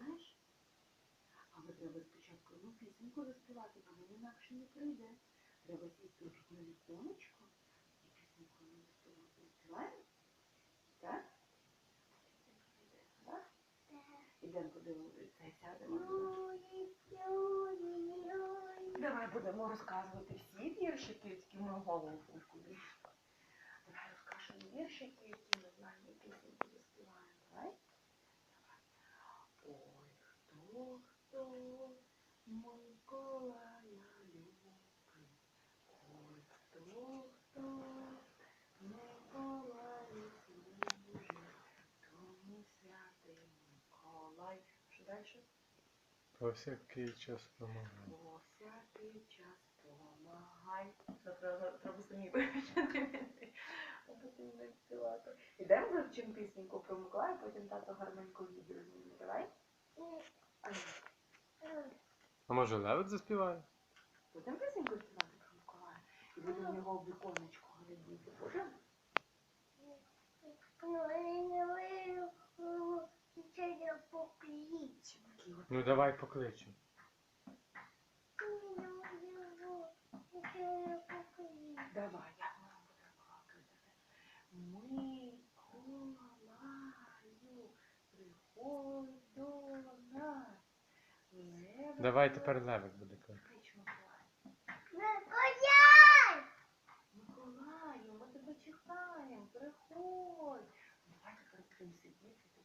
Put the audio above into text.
знаєш? Але треба спочатку йому пісеньку заспівати, бо він інакше не прийде. Треба сісти тут на віконечко і пісеньку йому заспівати. Заспіваємо? Так? Так? Ідемо подивитися, сядемо. Давай будемо розказувати всі віршики, які ми голову куди. Віршики, які ми знаємо, пісеньки заспіваємо. Давай. Ой, хто, хто Миколая любить? Ой, хто, хто Миколаю служить? Тому святий Миколай. Що далі? По всякий час помагає. О, всякий час помагай. Це треба, треба самі вивчити. А потім не співати. Ідемо вивчимо пісеньку про Миколая, потім тато гарненько відео. Давай? А. А може левик заспіває? Будемо пісеньку співати про Миколая. І будемо його в віконечко глядіти. Будемо? Такий от. Ну давай покличемо. Давай, як ми будемо кликати? Миколаю, приходь до нас. Левик, Давай тепер левик буде кликати. клич Миколая. Миколаю, ми тебе чекаємо, приходь. Давай тепер будемо сидіти,